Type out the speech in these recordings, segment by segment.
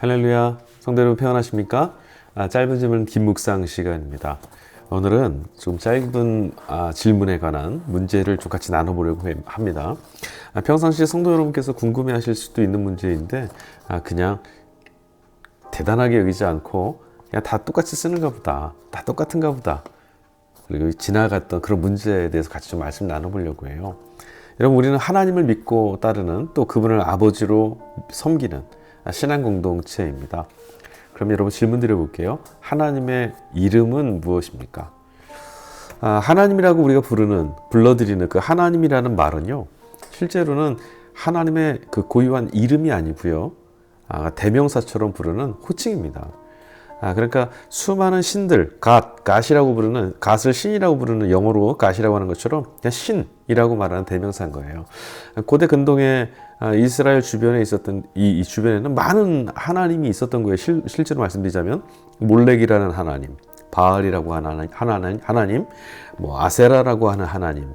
할렐루야, 여러분 평안하십니까? 아, 짧은 질문 김묵상 시간입니다. 오늘은 좀 짧은 아, 질문에 관한 문제를 좀 같이 나눠보려고 해- 합니다. 아, 평상시에 성도 여러분께서 궁금해하실 수도 있는 문제인데 아, 그냥 대단하게 여기지 않고 그냥 다 똑같이 쓰는가 보다, 다 똑같은가 보다. 그리고 지나갔던 그런 문제에 대해서 같이 좀 말씀 나눠보려고 해요. 여러분 우리는 하나님을 믿고 따르는 또 그분을 아버지로 섬기는 신앙 공동체입니다. 그럼 여러분 질문 드려볼게요. 하나님의 이름은 무엇입니까? 아, 하나님이라고 우리가 부르는 불러드리는 그 하나님이라는 말은요. 실제로는 하나님의 그 고유한 이름이 아니고요. 아, 대명사처럼 부르는 호칭입니다. 아, 그러니까 수많은 신들, 갓, 갓이라고 부르는, 갓을 신이라고 부르는 영어로 갓이라고 하는 것처럼 그냥 신이라고 말하는 대명사인 거예요. 고대 근동에 아, 이스라엘 주변에 있었던 이, 이 주변에는 많은 하나님이 있었던 거예요. 실, 실제로 말씀드리자면 몰렉이라는 하나님, 바알이라고 하는 하나님, 하나님, 뭐 아세라라고 하는 하나님,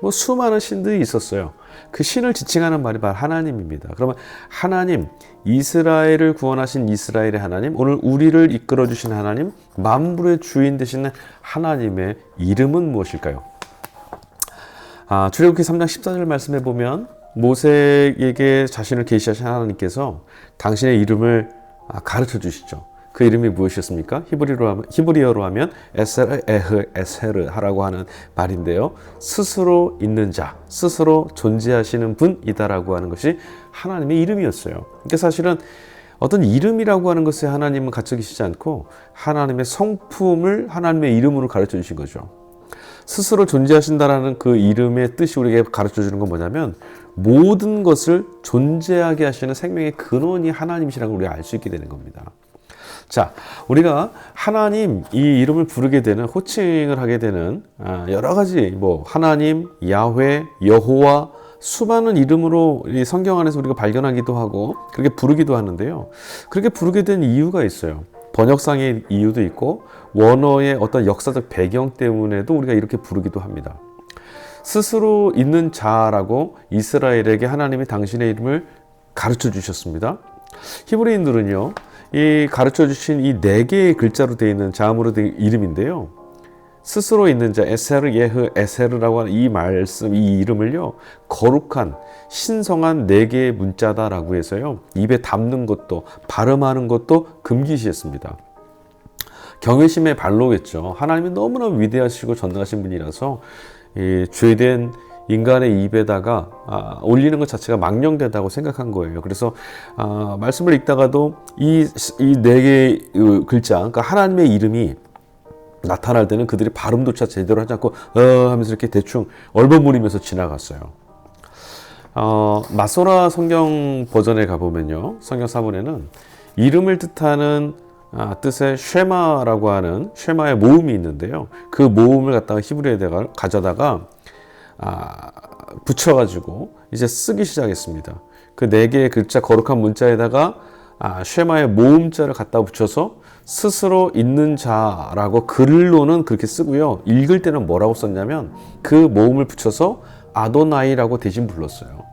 뭐 수많은 신들이 있었어요. 그 신을 지칭하는 말이 바로 하나님입니다. 그러면 하나님, 이스라엘을 구원하신 이스라엘의 하나님, 오늘 우리를 이끌어 주신 하나님, 만물의 주인 되시는 하나님의 이름은 무엇일까요? 아, 출애굽기 3장 14절 말씀해 보면 모세에게 자신을 계시하신 하나님께서 당신의 이름을 아, 가르쳐 주시죠. 그 이름이 무엇이었습니까? 히브리로 하면, 히브리어로 하면 에세르 에흐 에세르 하라고 하는 말인데요. 스스로 있는 자, 스스로 존재하시는 분이다라고 하는 것이 하나님의 이름이었어요. 그러니까 사실은 어떤 이름이라고 하는 것에 하나님은 갇혀 계시지 않고 하나님의 성품을 하나님의 이름으로 가르쳐 주신 거죠. 스스로 존재하신다라는 그 이름의 뜻이 우리에게 가르쳐 주는 건 뭐냐면 모든 것을 존재하게 하시는 생명의 근원이 하나님이시라는 걸 우리가 알 수 있게 되는 겁니다. 자, 우리가 하나님 이 이름을 부르게 되는 호칭을 하게 되는 아, 여러 가지 뭐 하나님, 야훼, 여호와 수많은 이름으로 이 성경 안에서 우리가 발견하기도 하고 그렇게 부르기도 하는데요. 그렇게 부르게 된 이유가 있어요. 번역상의 이유도 있고 원어의 어떤 역사적 배경 때문에도 우리가 이렇게 부르기도 합니다. 스스로 있는 자라고 이스라엘에게 하나님이 당신의 이름을 가르쳐 주셨습니다. 히브리인들은요, 이 가르쳐 주신 이 네 개의 글자로 되어 있는 자음으로 된 이름인데요. 스스로 있는 자 에세르 예흐 에세르라고 하는 이 말씀 이 이름을요 거룩한 신성한 네 개의 문자다라고 해서요 입에 담는 것도 발음하는 것도 금기시했습니다. 경외심의 발로겠죠. 하나님이 너무나 위대하시고 전능하신 분이라서 이 죄된 인간의 입에다가 아, 올리는 것 자체가 망령되다고 생각한 거예요. 그래서 아, 말씀을 읽다가도 이 이 네 개의 글자, 그러니까 하나님의 이름이 나타날 때는 그들이 발음조차 제대로 하지 않고 어 하면서 이렇게 대충 얼버무리면서 지나갔어요. 어, 마소라 성경 버전에 가보면요. 성경 사본에는 이름을 뜻하는 아, 뜻의 쉐마라고 하는 쉐마의 모음이 있는데요. 그 모음을 갖다가 히브리에다가 가져다가 아, 붙여가지고 이제 쓰기 시작했습니다. 그 네 개의 글자 거룩한 문자에다가 아, 쉐마의 모음자를 갖다 붙여서 스스로 있는 자라고 글로는 그렇게 쓰고요. 읽을 때는 뭐라고 썼냐면 그 모음을 붙여서 아도나이라고 대신 불렀어요.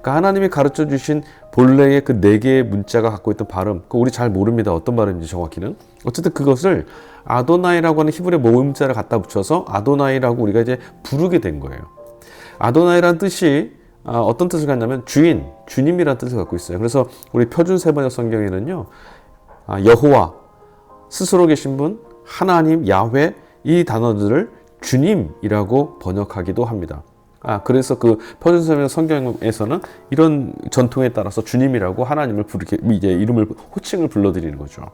그러니까 하나님이 가르쳐 주신 본래의 그 네 개의 문자가 갖고 있던 발음, 그 우리 잘 모릅니다. 어떤 발음인지 정확히는. 어쨌든 그것을 아도나이라고 하는 히브리 모음자를 갖다 붙여서 아도나이라고 우리가 이제 부르게 된 거예요. 아도나이라는 뜻이 아, 어떤 뜻을 갖냐면 주인, 주님이라는 뜻을 갖고 있어요. 그래서 우리 표준 세번역 성경에는요, 아, 여호와, 스스로 계신 분, 하나님, 야훼 이 단어들을 주님이라고 번역하기도 합니다. 아, 그래서 그 표준 세번역 성경에서는 이런 전통에 따라서 주님이라고 하나님을 부르게 이제 이름을 호칭을 불러드리는 거죠.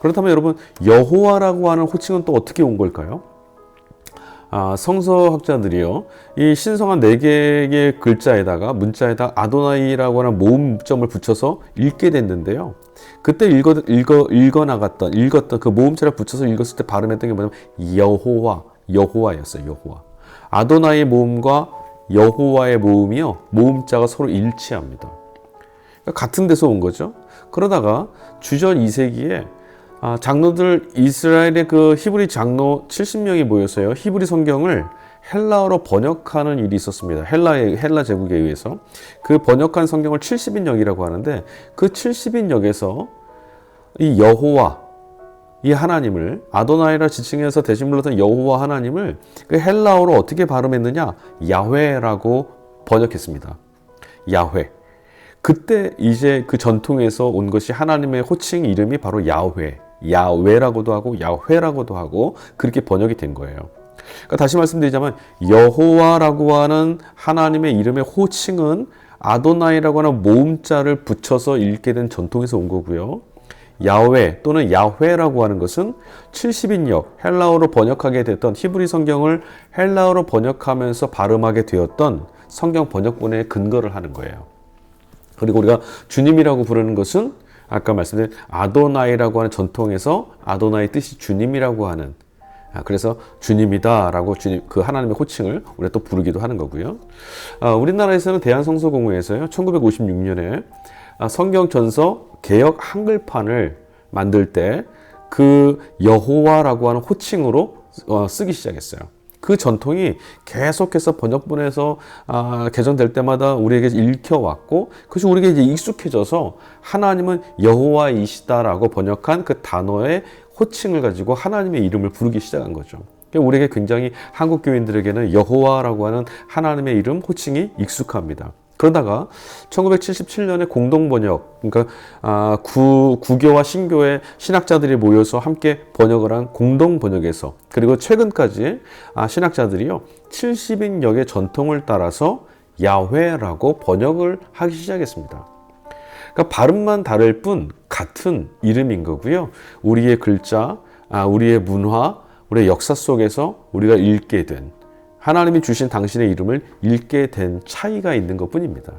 그렇다면 여러분 여호와라고 하는 호칭은 또 어떻게 온 걸까요? 아, 성서학자들이요, 이 신성한 네 개의 글자에다가 문자에다 아도나이라고 하는 모음점을 붙여서 읽게 됐는데요. 그때 읽어 읽어 읽어 나갔던 읽었던 그 모음자를 붙여서 읽었을 때 발음했던 게 뭐냐면 여호와 여호와였어요. 여호와. 아도나이의 모음과 여호와의 모음이요 모음자가 서로 일치합니다. 그러니까 같은 데서 온 거죠. 그러다가 주전 2세기에 아, 장로들 이스라엘의 그 히브리 장로 70명이 모여서요 히브리 성경을 헬라어로 번역하는 일이 있었습니다. 헬라의 헬라 제국에 의해서 그 번역한 성경을 70인 역이라고 하는데 그 70인 역에서 이 여호와 이 하나님을 아도나이라 지칭해서 대신 불렀던 여호와 하나님을 그 헬라어로 어떻게 발음했느냐? 야훼라고 번역했습니다. 야훼. 그때 이제 그 전통에서 온 것이 하나님의 호칭 이름이 바로 야훼, 야외라고도 하고 야훼라고도 하고 그렇게 번역이 된 거예요. 그러니까 다시 말씀드리자면 여호와라고 하는 하나님의 이름의 호칭은 아도나이라고 하는 모음자를 붙여서 읽게 된 전통에서 온 거고요. 야훼 또는 야훼라고 하는 것은 70인역 헬라어로 번역하게 됐던 히브리 성경을 헬라어로 번역하면서 발음하게 되었던 성경 번역본의 근거를 하는 거예요. 그리고 우리가 주님이라고 부르는 것은 아까 말씀드린 아도나이라고 하는 전통에서 아도나이 뜻이 주님이라고 하는 아, 그래서 주님이다라고 주님 그 하나님의 호칭을 우리가 또 부르기도 하는 거고요. 아, 우리나라에서는 대한성서공회에서요 1956년에 아, 성경 전서 개역 한글판을 만들 때 그 여호와라고 하는 호칭으로 어, 쓰기 시작했어요. 그 전통이 계속해서 번역본에서 아, 개정될 때마다 우리에게 읽혀왔고 그것이 우리에게 이제 익숙해져서 하나님은 여호와이시다라고 번역한 그 단어의 호칭을 가지고 하나님의 이름을 부르기 시작한 거죠. 그러니까 우리에게 굉장히 한국 교인들에게는 여호와라고 하는 하나님의 이름 호칭이 익숙합니다. 그러다가 1977년에 공동 번역, 그러니까 아, 구, 구교와 신교의 신학자들이 모여서 함께 번역을 한 공동 번역에서 그리고 최근까지 아, 신학자들이요 70인역의 전통을 따라서 야훼라고 번역을 하기 시작했습니다. 그러니까 발음만 다를 뿐 같은 이름인 거고요. 우리의 글자, 아, 우리의 문화, 우리의 역사 속에서 우리가 읽게 된 하나님이 주신 당신의 이름을 읽게 된 차이가 있는 것 뿐입니다.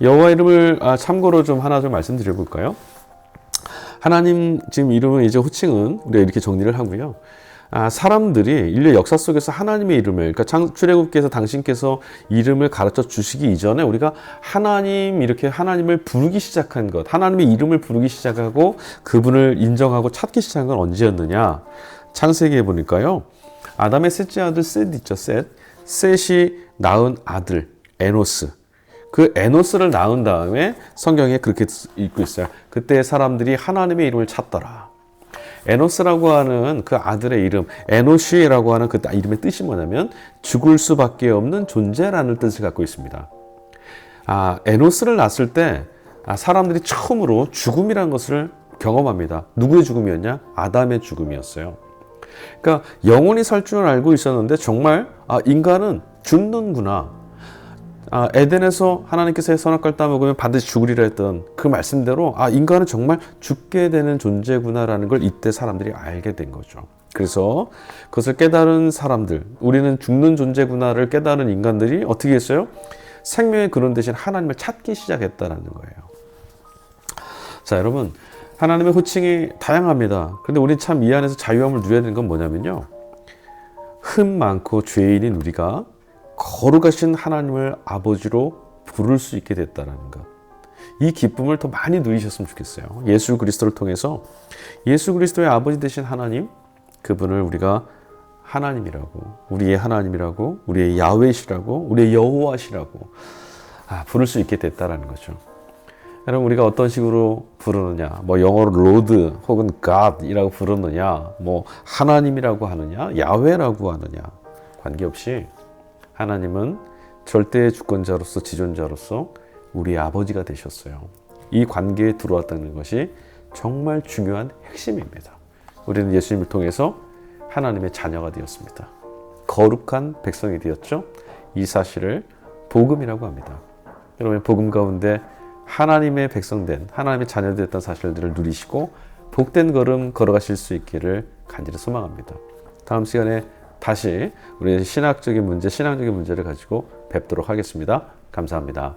여호와 이름을 아, 참고로 좀 하나 좀 말씀드려 볼까요? 하나님 지금 이름은 이제 호칭은 우리가 이렇게 정리를 하고요. 아, 사람들이 인류 역사 속에서 하나님의 이름을, 그러니까 창, 출애굽께서 당신께서 이름을 가르쳐 주시기 이전에 우리가 하나님 이렇게 하나님을 부르기 시작한 것, 하나님의 이름을 부르기 시작하고 그분을 인정하고 찾기 시작한 건 언제였느냐? 창세기에 보니까요. 아담의 셋째 아들 셋 있죠, 셋. 셋이 낳은 아들 에노스. 그 에노스를 낳은 다음에 성경에 그렇게 읽고 있어요. 그때 사람들이 하나님의 이름을 찾더라. 에노스라고 하는 그 아들의 이름, 에노시라고 하는 그 이름의 뜻이 뭐냐면 죽을 수밖에 없는 존재라는 뜻을 갖고 있습니다. 아, 에노스를 낳았을 때 아, 사람들이 처음으로 죽음이라는 것을 경험합니다. 누구의 죽음이었냐? 아담의 죽음이었어요. 그러니까 영원히 살줄 알고 있었는데 정말 아, 인간은 죽는구나. 아, 에덴에서 하나님께서 선악과를 따먹으면 반드시 죽으리라 했던 그 말씀대로 아, 인간은 정말 죽게 되는 존재구나라는 걸 이때 사람들이 알게 된 거죠. 그래서 그것을 깨달은 사람들, 우리는 죽는 존재구나를 깨달은 인간들이 어떻게 했어요? 생명의 근원 대신 하나님을 찾기 시작했다는 거예요. 자, 여러분. 하나님의 호칭이 다양합니다. 그런데 우리 참 이 안에서 자유함을 누려야 되는 건 뭐냐면요. 흠 많고 죄인인 우리가 거룩하신 하나님을 아버지로 부를 수 있게 됐다는 것. 이 기쁨을 더 많이 누리셨으면 좋겠어요. 예수 그리스도를 통해서 예수 그리스도의 아버지 되신 하나님, 그분을 우리가 하나님이라고, 우리의 하나님이라고, 우리의 야훼시라고, 우리의 여호와시라고 아, 부를 수 있게 됐다라는 거죠. 여러분 우리가 어떤 식으로 부르느냐, 뭐 영어로 로드 혹은 God이라고 부르느냐, 뭐 하나님이라고 하느냐, 야훼라고 하느냐 관계없이 하나님은 절대의 주권자로서 지존자로서 우리 아버지가 되셨어요. 이 관계에 들어왔다는 것이 정말 중요한 핵심입니다. 우리는 예수님을 통해서 하나님의 자녀가 되었습니다. 거룩한 백성이 되었죠. 이 사실을 복음이라고 합니다. 여러분 복음 가운데 하나님의 백성된 하나님의 자녀되었다는 사실들을 누리시고 복된 걸음 걸어가실 수 있기를 간절히 소망합니다. 다음 시간에 다시 우리의 신학적인 문제, 신앙적인 문제를 가지고 뵙도록 하겠습니다. 감사합니다.